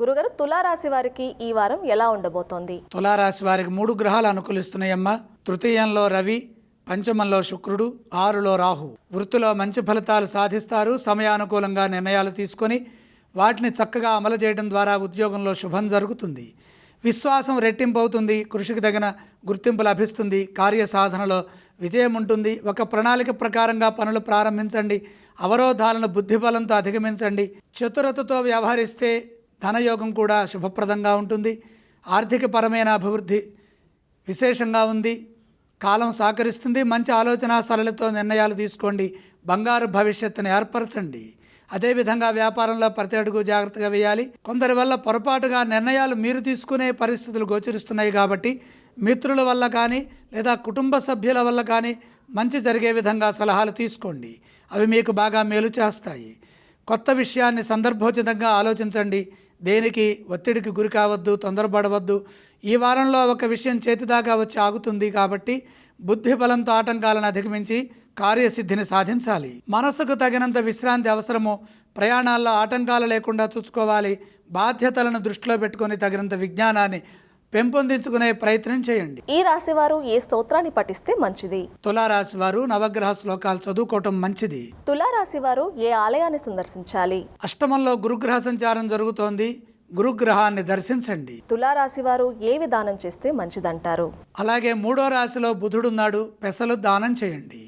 గురుగారు తులారాశి వారికి ఈ వారం ఎలా ఉండబోతోంది? తులారాశి వారికి మూడు గ్రహాలు అనుకూలిస్తున్నాయమ్మా. తృతీయంలో రవి పంచమంలో శుక్రుడు ఆరులో రాహు. వృత్తిలో మంచి ఫలితాలు సాధిస్తారు. సమయానుకూలంగా నిర్ణయాలు తీసుకొని వాటిని చక్కగా అమలు చేయడం ద్వారా ఉద్యోగంలో శుభం జరుగుతుంది. విశ్వాసం రెట్టింపు అవుతుంది. కృషికి తగిన గుర్తింపు లభిస్తుంది. కార్య సాధనలో విజయం ఉంటుంది. ఒక ప్రణాళిక ప్రకారంగా పనులు ప్రారంభించండి. అవరోధాలను బుద్ధిబలంతో అధిగమించండి. చతురతతో వ్యవహరిస్తే ధనయోగం కూడా శుభప్రదంగా ఉంటుంది. ఆర్థికపరమైన అభివృద్ధి విశేషంగా ఉంది. కాలం సహకరిస్తుంది. మంచి ఆలోచన సరళతో నిర్ణయాలు తీసుకోండి. బంగారు భవిష్యత్తును ఏర్పరచండి. అదేవిధంగా వ్యాపారంలో ప్రతి అడుగు జాగ్రత్తగా వేయాలి. కొందరి వల్ల పొరపాటుగా నిర్ణయాలు మీరు తీసుకునే పరిస్థితులు గోచరిస్తున్నాయి కాబట్టి మిత్రుల వల్ల కానీ లేదా కుటుంబ సభ్యుల వల్ల కానీ మంచి జరిగే విధంగా సలహాలు తీసుకోండి. అవి మీకు బాగా మేలు చేస్తాయి. కొత్త విషయాన్ని సందర్భోచితంగా ఆలోచించండి. దేనికి ఒత్తిడికి గురి కావద్దు తొందరపడవద్దు. ఈ వారంలో ఒక విషయం చేతిదాకా వచ్చి ఆగుతుంది కాబట్టి బుద్ధి బలంతో ఆటంకాలను అధిగమించి కార్యసిద్ధిని సాధించాలి. మనసుకు తగినంత విశ్రాంతి అవసరము ప్రయాణాల్లో ఆటంకాలు లేకుండా చూసుకోవాలి. బాధ్యతలను దృష్టిలో పెట్టుకొని తగినంత విజ్ఞానాన్ని పెంపొందించుకునే ప్రయత్నం చేయండి. ఈ రాశి వారు ఏ స్తోత్రాన్ని పఠిస్తే మంచిది? తులారాశి వారు నవగ్రహ శ్లోకాలు చదువుకోవటం మంచిది. తులారాశి వారు ఏ ఆలయాన్ని సందర్శించాలి? అష్టమంలో గురుగ్రహ సంచారం జరుగుతోంది. గురుగ్రహాన్ని దర్శించండి. తులారాశి వారు ఏ విధానం చేస్తే మంచిదంటారు? అలాగే మూడో రాశిలో బుధుడున్నాడు. పెసలు దానం చేయండి.